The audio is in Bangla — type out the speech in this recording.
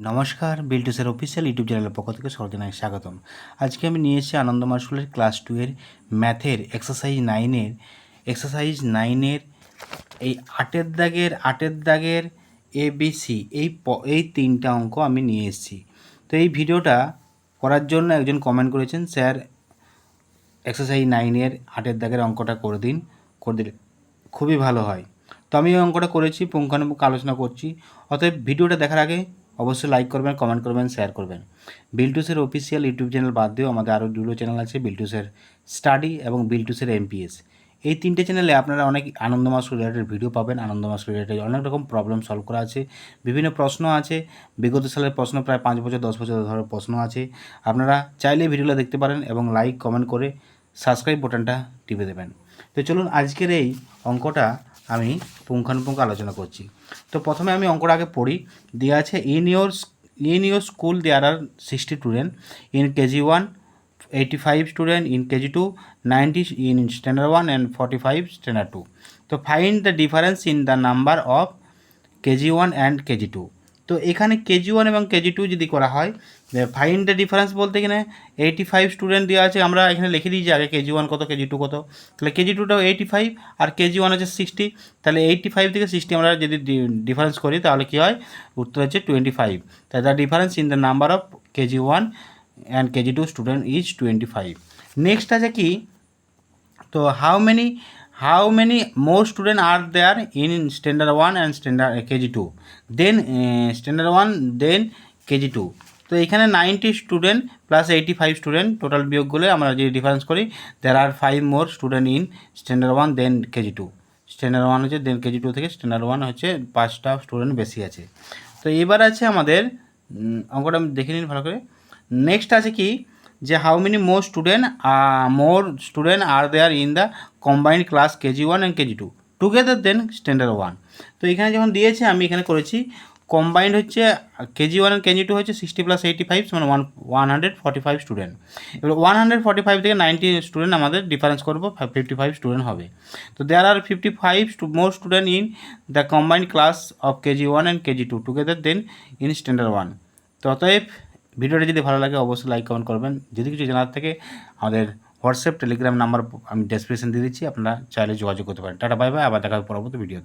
নমস্কার, বিল্টুসের অফিসিয়াল ইউটিউব চ্যানেলের পক্ষ থেকে সর্বজনাই স্বাগতম। আজকে আমি নিয়ে এসেছি আনন্দ স্কুলের ক্লাস টু এর ম্যাথের এক্সারসাইজ নাইনের এক্সারসাইজ নাইনের এই আটের দাগের আটের দাগের এ বি সি এই এই তিনটা অঙ্ক আমি নিয়ে এসেছি। তো এই ভিডিওটা করার জন্য একজন কমেন্ট করেছেন, স্যার এক্সারসাইজ নাইনের আটের দাগের অঙ্কটা করে দিন, করে দিলে খুবই ভালো হয়। তো আমি ওই অঙ্কটা করেছি, পুঙ্খানুপুঙ্খ আলোচনা করছি। অতএব ভিডিওটা দেখার আগে অবশ্যই লাইক করবেন কমেন্ট করবেন শেয়ার করবেন। বিলটুসের অফিসিয়াল ইউটিউব চ্যানেল বাদ দিয়েও আমাদের আরও দুটো চ্যানেল আছে, বিলটুসের স্টাডি এবং বিলটুসের এমপিএস এই তিনটে চ্যানেলে আপনারা অনেক আনন্দমাস রিলেটেড ভিডিও পাবেন আনন্দমাস রিলেটেড অনেক রকম প্রবলেম সলভ করা আছে। বিভিন্ন প্রশ্ন আছে, বিগত সালের প্রশ্ন প্রায় পাঁচ বছর, দশ বছর ধরে প্রশ্ন আছে। আপনারা চাইলে ভিডিওটা দেখতে পারেন এবং লাইক কমেন্ট করে সাবস্ক্রাইব বাটনটা টিপে দেবেন। তো চলুন আজকের এই অঙ্কটা আমি পুঙ্খানুপুঙ্খ আলোচনা করছি। তো প্রথমে আমি অঙ্কটা আগে পড়ি। দেওয়া আছে in your in your school there are sixty student in KG one eighty five student in KG two ninety in standard one and forty five standard two তো find the difference in the number of KG one and KG two তো এখানে কেজি ওয়ান এবং কেজি টু যদি করা হয় ফাইন দ্য ডিফারেন্স বলতে এখানে এইটি ফাইভ স্টুডেন্ট দেওয়া আছে, আমরা এখানে লিখে দিয়েছি আগে কেজি ওয়ান কত কেজি টু কত। তাহলে কেজি টুটাও এইটি ফাইভ আর কেজি ওয়ান হচ্ছে সিক্সটি তাহলে এইটি ফাইভ থেকে সিক্সটি আমরা যদি ডিফারেন্স করি, তাহলে কী হয়? উত্তর হচ্ছে টোয়েন্টি ফাইভ তাই the difference in the number of KG one and KG two student is twenty five next আছে কি? তো how many how many more student are there in standard one and standard KG two then standard one then KG two তো এখানে ninety student plus eighty five student total বিয়োগ আমরা যদি ডিফারেন্স করি there are five more student in standard one then KG two standard one হচ্ছে দেন কেজি টু থেকে স্ট্যান্ডার্ড ওয়ান হচ্ছে পাঁচটা স্টুডেন্ট বেশি আছে। তো এবার আছে আমাদের অঙ্কটা আমি দেখে নিন ভালো করে। নেক্সট আছে কি? যে how many more student more student are there in the combined class KG one and KG two together then standard one তো এখানে যখন দিয়েছে, আমি এখানে করেছি কম্বাইন্ড হচ্ছে কেজি ওয়ান কেজি টু হচ্ছে সিক্সটি প্লাস এইটি ফাইভ মানে one one hundred forty five student এবার ওয়ান হান্ড্রেড ফর্টি ফাইভ থেকে নাইনটি স্টুডেন্ট আমাদের ডিফারেন্স করব ফিফটি ফাইভ স্টুডেন্ট হবে। তো there are fifty five more student in the combined class of KG one and KG two together then in standard one তো অতএব ভিডিওটা যদি ভালো লাগে, অবশ্যই লাইক কমেন্ট করবেন। যদি কিছু জানার থাকে, আমাদের হোয়াটসঅ্যাপ টেলিগ্রাম নাম্বার আমি ডেসক্রিপশন দিয়ে দিচ্ছি, আপনারা চাইলে যোগাযোগ করতে পারেন। টাটা বাই বাই আবার দেখা পরবর্তী ভিডিওতে